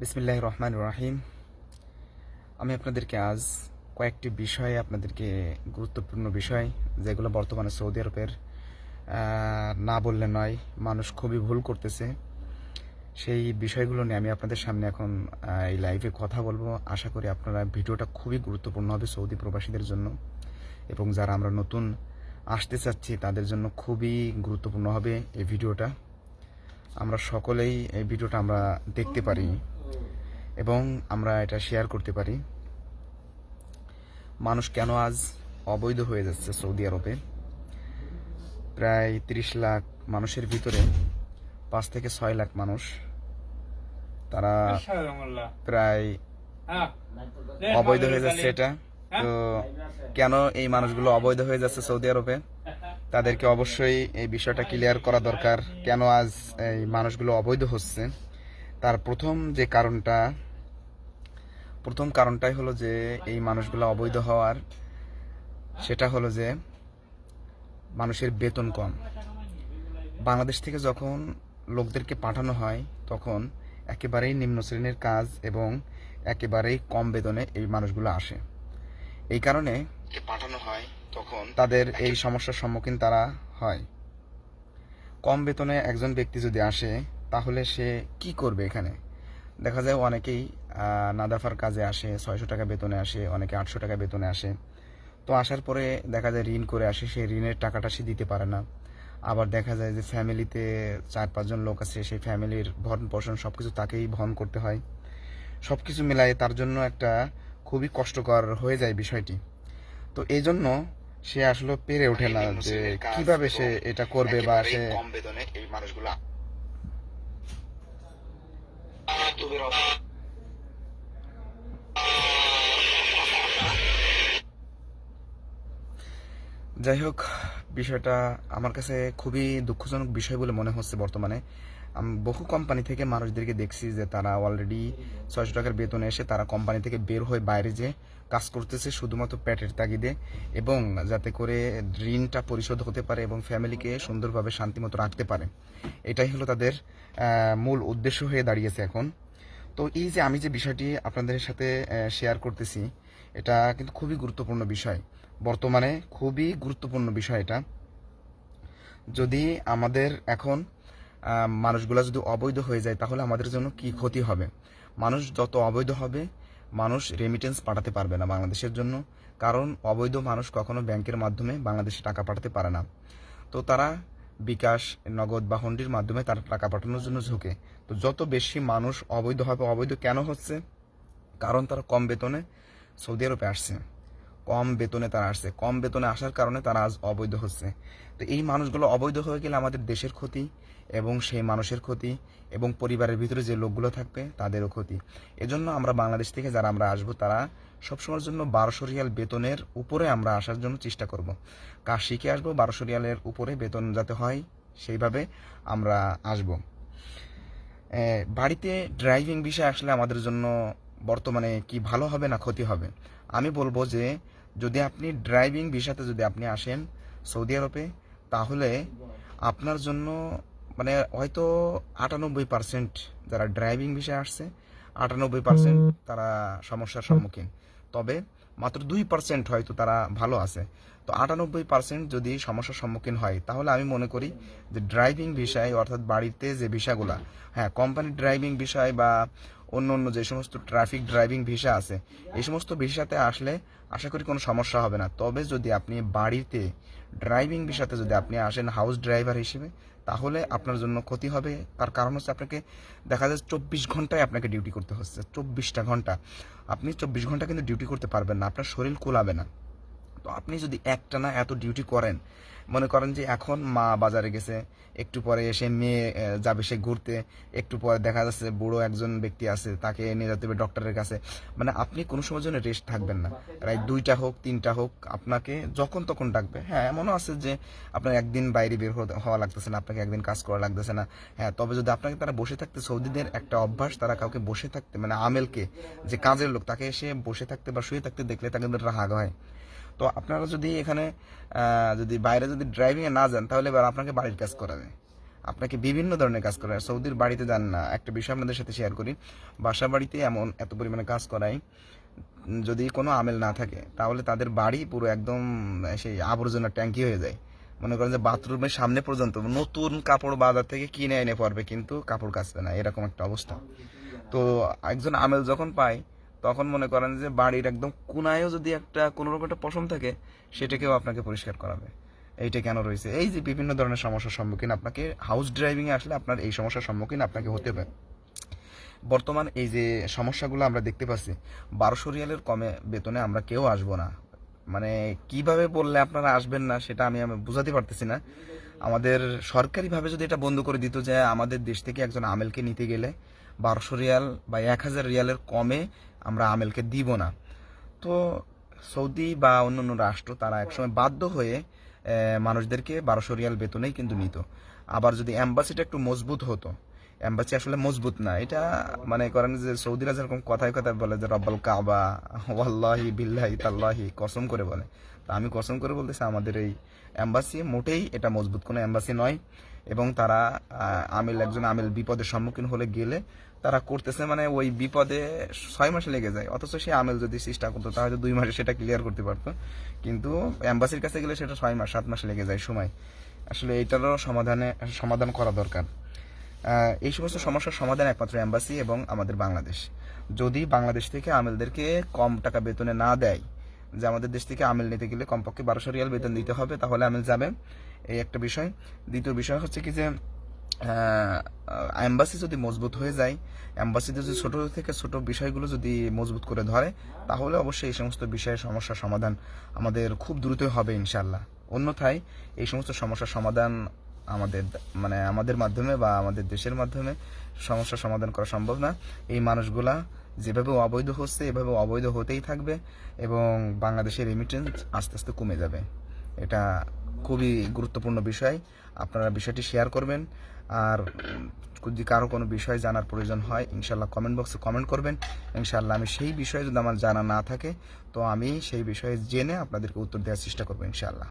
বিসমিল্লাহ রহমান রাহিম। আমি আপনাদেরকে আজ কয়েকটি বিষয়ে আপনাদেরকে গুরুত্বপূর্ণ বিষয়, যেগুলো বর্তমানে সৌদি আরবের না বললে নয়, মানুষ খুবই ভুল করতেছে। সেই বিষয়গুলো নিয়ে আমি আপনাদের সামনে এখন এই লাইভে কথা বলব। আশা করি আপনারা ভিডিওটা খুবই গুরুত্বপূর্ণ হবে সৌদি প্রবাসীদের জন্য, এবং যারা আমরা নতুন আসতে চাচ্ছি, তাদের জন্য খুবই গুরুত্বপূর্ণ হবে এই ভিডিওটা। আমরা সকলেই এই ভিডিওটা আমরা দেখতে পারি। এবং আমরা এটা শেয়ার করতে পারি। মানুষ কেন আজ অবৈধ হয়ে যাচ্ছে সৌদি আরবে? প্রায় তিরিশ লাখ মানুষের ভিতরে পাঁচ থেকে ছয় লাখ মানুষ তারা প্রায়. অবৈধ হয়ে যাচ্ছে এটা। তো কেন এই মানুষগুলো অবৈধ হয়ে যাচ্ছে সৌদি আরবে? তাদেরকে অবশ্যই এই বিষয়টা ক্লিয়ার করা দরকার কেন আজ এই মানুষগুলো অবৈধ হচ্ছে? তার প্রথম যে কারণটা প্রথম কারণটাই হলো যে এই মানুষগুলো অবৈধ হওয়ার। সেটা হলো যে মানুষের বেতন কম। বাংলাদেশ থেকে যখন লোকদেরকে পাঠানো হয় তখন একেবারেই নিম্ন শ্রেণির কাজ এবং একেবারেই কম বেতনে এই মানুষগুলো আসে। এই কারণে পাঠানো হয় তখন তাদের এই সমস্যার সম্মুখীন তারা হয়। কম বেতনে একজন ব্যক্তি যদি আসে তাহলে সে কি করবে এখানে? দেখা যায় অনেকেই নাদাফার কাজে আসে, ছয়শো টাকা বেতনে আসে, অনেকে আটশো টাকা বেতনে আসে। তো আসার পরে দেখা যায় ঋণ করে আসে, সেই ঋণের টাকাটা সে দিতে পারে না। আবার দেখা যায় যে ফ্যামিলিতে চার, পাঁচজন লোক আছে, সেই ফ্যামিলির ভরণ পোষণ সব কিছু তাকেই বহন করতে হয়। সব কিছু মিলাই তার জন্য একটা খুবই কষ্টকর হয়ে যায় বিষয়টি। তো এই জন্য সে আসলে পেরে ওঠে না যে কীভাবে সে এটা করবে বা সে কম বেতনে যাই হোক, বিষয়টা আমার কাছে খুবই দুঃখজনক বিষয় বলে মনে হচ্ছে বর্তমানে। আমি, বহু কোম্পানি থেকে মানুষদেরকে দেখছি যে তারা অলরেডি ছয়শো টাকার বেতনে এসে তারা কোম্পানি থেকে বের হয়ে বাইরে যে কাজ করতেছে শুধুমাত্র পেটের তাগিদে এবং যাতে করে ঋণটা পরিশোধ হতে পারে এবং ফ্যামিলিকে সুন্দরভাবে শান্তিমতো রাখতে পারে। এটাই হলো তাদের মূল উদ্দেশ্য হয়ে দাঁড়িয়েছে এখন। তো এই যে আমি যে বিষয়টি আপনাদের সাথে শেয়ার করতেছি, এটা কিন্তু খুবই গুরুত্বপূর্ণ বিষয়। বর্তমানে খুবই গুরুত্বপূর্ণ বিষয় এটা। যদি আমাদের এখন মানুষগুলা যদি অবৈধ হয়ে যায়, তাহলে আমাদের জন্য কি ক্ষতি হবে? মানুষ যত অবৈধ হবে, মানুষ রেমিটেন্স পাঠাতে পারবে না বাংলাদেশের জন্য। কারণ অবৈধ মানুষ কখনো ব্যাংকের মাধ্যমে বাংলাদেশে টাকা পাঠাতে পারে না। তো তারা বিকাশ, নগদ বা হুন্ডির মাধ্যমে তারা টাকা পাঠানোর জন্য ঝুঁকে। তো যত বেশি মানুষ অবৈধ হবে, অবৈধ কেন হচ্ছে? কারণ তারা কম বেতনে সৌদি আরবে আসছে। কম বেতনে তারা আসছে। কম বেতনে আসার কারণে তারা আজ অবৈধ হচ্ছে। তো এই মানুষগুলো অবৈধ হয়ে গেলে আমাদের দেশের ক্ষতি এবং সেই মানুষের ক্ষতি এবং পরিবারের ভিতরে যে লোকগুলো থাকবে, তাদেরও ক্ষতি। এজন্য আমরা বাংলাদেশ থেকে যারা আমরা আসব, তারা সবসময়ের জন্য বারোশো রিয়াল বেতনের উপরে আমরা আসার জন্য চেষ্টা করব। কাজ শিখে আসব, বারোশো রিয়ালের উপরে বেতন যাতে হয়, সেইভাবে আমরা আসব। বাড়িতে ড্রাইভিং বিষয় আসলে আমাদের জন্য বর্তমানে কি ভালো হবে না ক্ষতি হবে? আমি বলব যে, যদি আপনি ড্রাইভিং ভিসাতে যদি আপনি আসেন সৌদি আরবে, তাহলে আপনার জন্য মানে হয়তো আটানব্বই পার্সেন্ট যারা ড্রাইভিং ভিসায় আসছে, আটানব্বই পার্সেন্ট তারা সমস্যার সম্মুখীন। তবে মাত্র দুই পার্সেন্ট হয়তো তারা ভালো আছে। তো আটানব্বই পার্সেন্ট যদি সমস্যার সম্মুখীন হয়, তাহলে আমি মনে করি যে ড্রাইভিং বিষয় অর্থাৎ বাড়িতে যে ভিসাগুলা হ্যাঁ কোম্পানির ড্রাইভিং বিষয় বা অন্য অন্য যে সমস্ত ট্রাফিক ড্রাইভিং ভিসা আছে, এই সমস্ত ভিসাতে আসলে আশা করি কোনো সমস্যা হবে না। তবে যদি আপনি বাড়িতে ড্রাইভিং ভিসাতে যদি আপনি আসেন হাউস ড্রাইভার হিসেবে, তাহলে আপনার জন্য ক্ষতি হবে। তার কারণ হচ্ছে আপনাকে দেখা যাচ্ছে চব্বিশ ঘন্টায় আপনাকে ডিউটি করতে হচ্ছে, চব্বিশটা ঘণ্টা। আপনি চব্বিশ ঘণ্টা কিন্তু ডিউটি করতে পারবেন না, আপনার শরীর কোলাবে না। তো আপনি যদি একটা না এত ডিউটি করেন, মনে করেন যে এখন মা বাজারে গেছে, একটু পরে এসে মেয়ে যাবে সে ঘুরতে, একটু পরে দেখা যাচ্ছে বুড়ো একজন ব্যক্তি আছে, তাকে নিয়ে যেতে হবে ডক্টরের কাছে। মানে আপনি কোনো সময় জন্য রেস্ট থাকবেন না। রাত দুইটা হোক, তিনটা হোক, আপনাকে যখন তখন ডাকবে। হ্যাঁ এমনও আছে যে আপনার একদিন বাইরে বের হওয়া লাগতেছে না, আপনাকে একদিন কাজ করা লাগতেছে না। হ্যাঁ তবে যদি আপনাকে তারা বসে থাকতে, সৌদিদের একটা অভ্যাস, তারা কাউকে বসে থাকতে মানে আমেলকে, যে কাজের লোক, তাকে এসে বসে থাকতে বা শুয়ে থাকতে দেখলে তাকে রাগ হয়। তো আপনারা যদি এখানে যদি বাইরে যদি ড্রাইভিং এ না যান, তাহলে এবার আপনাকে বাড়ির কাজ করাবে। আপনাকে বিভিন্ন ধরনের কাজ করায় সৌদির বাড়িতে যান না। একটা বিষয় আপনাদের সাথে শেয়ার করি। বাসা বাড়িতে এমন এত পরিমাণে কাজ করায় যদি কোনো আমেল না থাকে, তাহলে তাদের বাড়ি পুরো একদম সেই আবর্জনা ট্যাঙ্কি হয়ে যায়। মনে করেন যে বাথরুমের সামনে পর্যন্ত নতুন কাপড় বাজার থেকে কিনে এনে পড়বে, কিন্তু কাপড় কাচবে না। এরকম একটা অবস্থা। তো একজন আমেল যখন পায় তখন মনে করেন যে বাড়ির একদম কোনায়ও যদি একটা কোনো রকম একটা পশম থাকে, সেটাকেও আপনাকে পরিষ্কার করাবে। এইটা কেন রয়েছে? এই যে বিভিন্ন ধরনের সমস্যার সম্মুখীন আপনাকে হাউস ড্রাইভিংয়ে আসলে আপনার এই সমস্যার সম্মুখীন আপনাকে হতে হবে। বর্তমান এই যে সমস্যাগুলো আমরা দেখতে পাচ্ছি, বারোশো রিয়ালের কমে বেতনে আমরা কেউ আসব না। মানে কীভাবে বললে আপনারা আসবেন না, সেটা আমি আমি বুঝাতে পারতেছি না। আমাদের সরকারিভাবে যদি এটা বন্ধ করে দিত যে আমাদের দেশ থেকে একজন আমেলকে নিতে গেলে বারোশো রিয়াল বা এক হাজার রিয়ালের কমে আমরা আমেলকে দিব না। তো সৌদি বা অন্য অন্য রাষ্ট্র তারা একসময় বাধ্য হয়ে মানুষদেরকে বারোশো রিয়াল বেতনেই কিন্তু নিত। আবার যদি অ্যাম্বাসিটা একটু মজবুত হতো অ্যাম্বাসি আসলে মজবুত না। এটা মানে করেন যে সৌদিরা যেরকম কথায় কথায় বলে যে রব্বাল কাবা, ওয়াল্লাহি বিল্লাহি তাল্লাহি, কসম করে বলে। তা আমি কসম করে বলতেছি, আমাদের এই অ্যাম্বাসি মোটেই এটা মজবুত কোনো অ্যাম্বাসি নয়। এবং তারা আমিল, একজন আমিল বিপদের সম্মুখীন হলে গেলে তারা করতেছে মানে ওই বিপদে ছয় মাস লেগে যায়। অথচ সে আমেল যদি চেষ্টা করতো, তাহলে দুই মাসে সেটা ক্লিয়ার করতে পারতো। কিন্তু অ্যাম্বাসির কাছে গেলে সেটা ছয় মাস, সাত মাস লেগে যায় সময়। আসলে এইটারও সমাধানে, সমাধান করা দরকার। এই সমস্ত সমস্যার সমাধান একমাত্র অ্যাম্বাসি এবং আমাদের বাংলাদেশ। যদি বাংলাদেশ থেকে আমেলদেরকে কম টাকা বেতনে না দেয় যে আমাদের দেশ থেকে আমেল নিতে গেলে কমপক্ষে বারোশো রিয়াল বেতন দিতে হবে, তাহলে আমেল যাবে। এই একটা বিষয়। দ্বিতীয় বিষয় হচ্ছে কি যে অ্যাম্বাসি যদি মজবুত হয়ে যায় অ্যাম্বাসিতে যদি ছোট থেকে ছোট বিষয়গুলো যদি মজবুত করে ধরে, তাহলে অবশ্যই এই সমস্ত বিষয়ের সমস্যার সমাধান আমাদের খুব দ্রুতই হবে ইনশাল্লাহ অন্যথায় এই সমস্ত সমস্যার সমাধান আমাদের মানে আমাদের মাধ্যমে বা আমাদের দেশের মাধ্যমে সমস্যার সমাধান করা সম্ভব না। এই মানুষগুলা যেভাবে অবৈধ হচ্ছে, এভাবে অবৈধ হতেই থাকবে এবং বাংলাদেশের রেমিটেন্স আস্তে আস্তে কমে যাবে। এটা খুবই গুরুত্বপূর্ণ বিষয়। আপনারা বিষয়টি শেয়ার করবেন। আর যদি কারও কোনো বিষয় জানার প্রয়োজন হয় ইনশাল্লাহ কমেন্ট বক্সে কমেন্ট করবেন। ইনশাল্লাহ আমি সেই বিষয়ে যদি আমার জানা না থাকে, তো আমি সেই বিষয়ে জেনে আপনাদেরকে উত্তর দেওয়ার চেষ্টা করব ইনশাল্লাহ